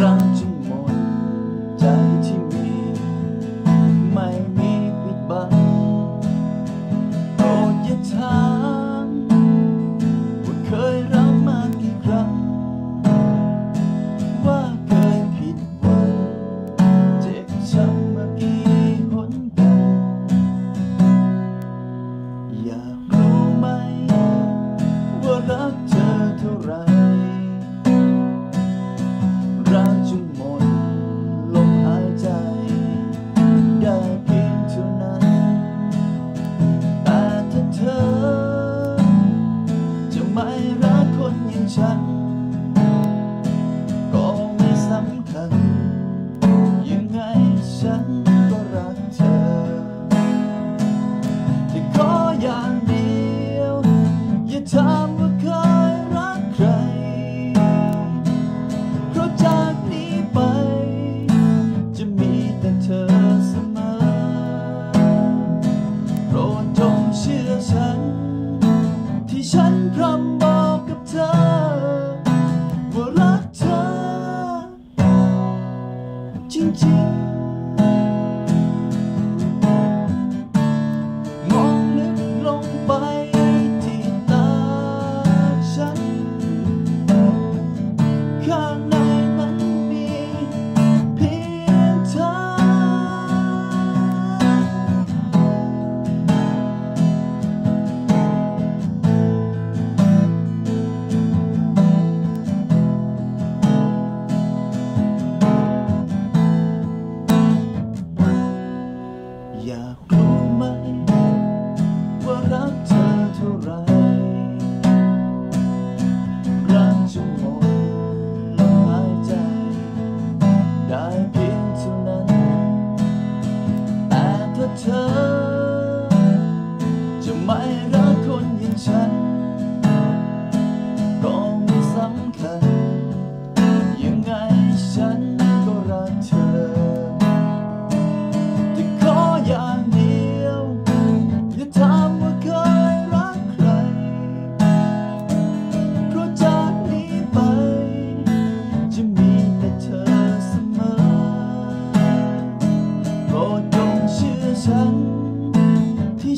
그런 ฉัน ก็ไม่สำคัญ ยังไงฉันก็รักเธอที่ขออย่างเดียว อย่าถามว่าเคยรักใคร เพราะจากนี้ไป จะมีแต่เธอเสมอ โปรดจงเชื่อฉัน ที่ฉันพร้อม 静静ากรู้ไหมว่ารักเธอ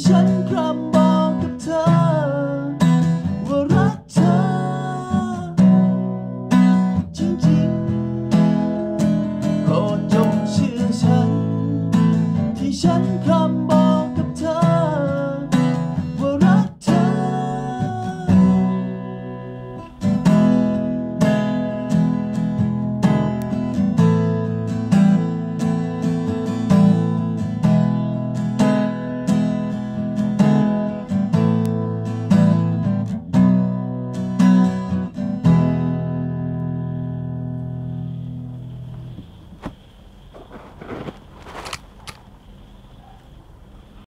ฉันคร